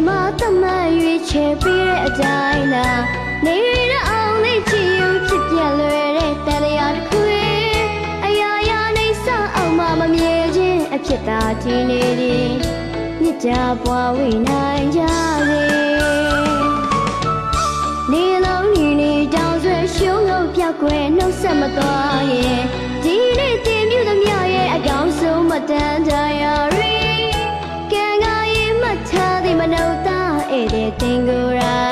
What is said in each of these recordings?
ချိန်ကကြမှာတမန်ရွေးချယ်ပြီးတဲ့အတိုင်းသာနေရတဲ့အောင်လေးချီယူဖြစ်ပြလွယ်တဲ့တန်ရာတစ်ခုရဲ့အရာရာနေစအောင်မမမြဲခြင်းအဖြစ်သာတည်နေသည်မြစ်ကြပွားဝိနိုင်ကြစေနေလုံးနေနေတောင်ဆွဲရှုံးလို့ပြောက်ွယ်နှုတ်ဆက်မသွားရဲ့ ဧည့်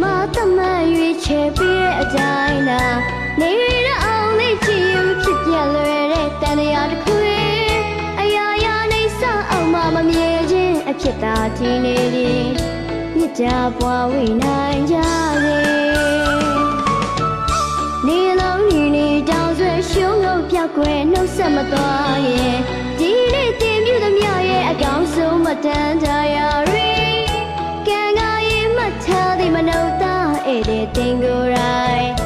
ချိန်ကကြမှာတမန်ရွေးချယ်ပြီးတဲ့အတိုင်းသာနေရတဲ့အောင်လေးချီယူဖြစ်ပြလွယ်တဲ့တန်ရာတစ်ခုရဲ့အရာရာနေစအောင်မမမြဲခြင်းအဖြစ်သာတည်နေသည်မြစ်ကြပွားဝိနိုင်ကြစေနေလုံးနေနေတောင်ဆွဲရှုံးလို့ပြောက်ွယ်နှုတ်ဆက်မသွားရဲ့ဒီနေ့တင်ပြသမျှရဲ့အကောင်ဆုံးမတန်ကြရ နှုတ်သားဧည့်တဲ့တင်ကိုယ်တိုင်